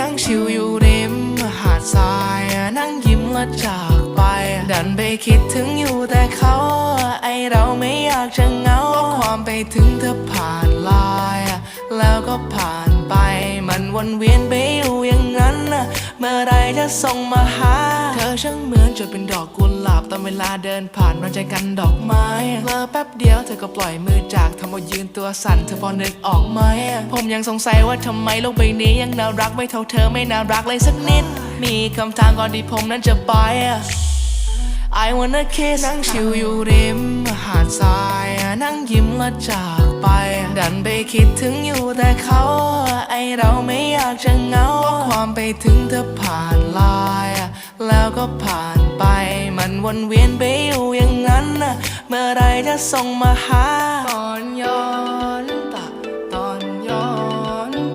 นั่งชิวอยู่ริมหาดทรายนั่งยิ้มและจากไป ดันไปคิดถึงอยู่แต่เขา ไอเราไม่อยากจะเหงาความไปถึงเธอผ่านลาย แล้วก็ผ่านไปมันวนเวียนไป เมื่อไรจะส่งมาหา เธอช่างเหมือนจะเป็นดอกกุหลาบตอนเวลาเดินผ่านมันใจกันดอกไม้เลอแป๊บเดียวเธอก็ปล่อยมือจากทำเอายืนตัวสั่นเธอพอนึกออกไหมผมยังสงสัยว่าทำไมโลกใบนี้ยังน่ารักไม่เท่าเธอไม่น่ารักเลยสักนิด มีคำถามก่อนที่ผมนั้นจะไป I wanna kiss นั่งชิวอยู่ริมหาดทรายนั่งยิ้มและจากไป ดันไปคิดถึงอยู่แต่เขา ไอเราไม่อยากจะเหงา ความไปถึงเธอผ่านไลน์แล้วก็ผ่านไปมันวนเวียนไปอยู่อย่างนั้นนะเมื่อไรจะส่งมาหาก่อนย